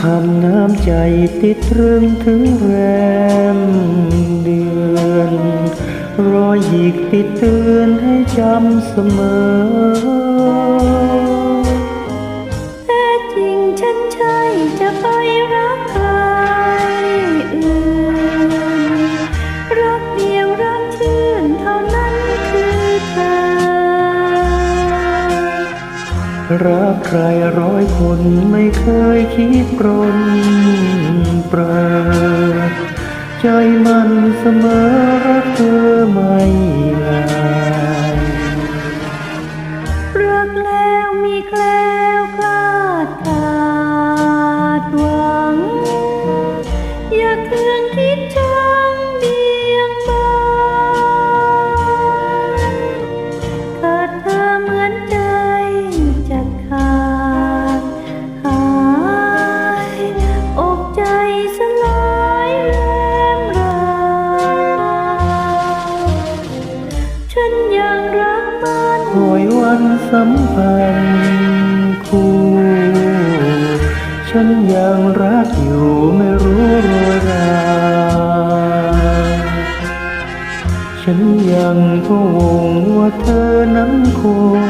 คำน้ำใจติดตรึงถึงแรมเดือนรอยหยิกติดเตือนให้จำเสมอ รักใครร้อยคนไม่เคยคิดปรนเปรอใจมันเสมอรักเธอไม่ลายรักแล้วมีแคล้วคลาดขาดหวัง อย่าเคืองคิดชังเสัมพันธ์คู่ฉันยังรักอยู่ไม่รู้โรยราฉันยังพะวงว่าเธอนั้นคง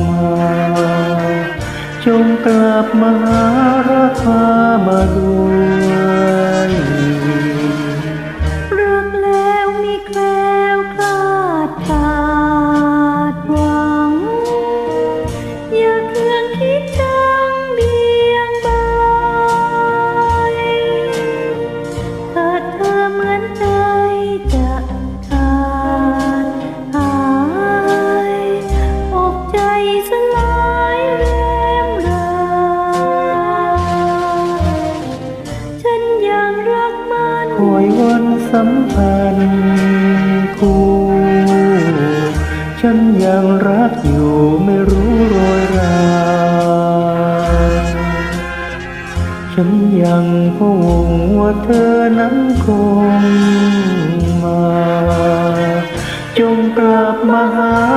มาจงกลับมาหารักพามาด้ สัมพันธ์คู่ฉันยังรักอยู่ไม่รู้โรยราฉันยังพวงว่าเธอนั้นคงมา จงกลับมาหา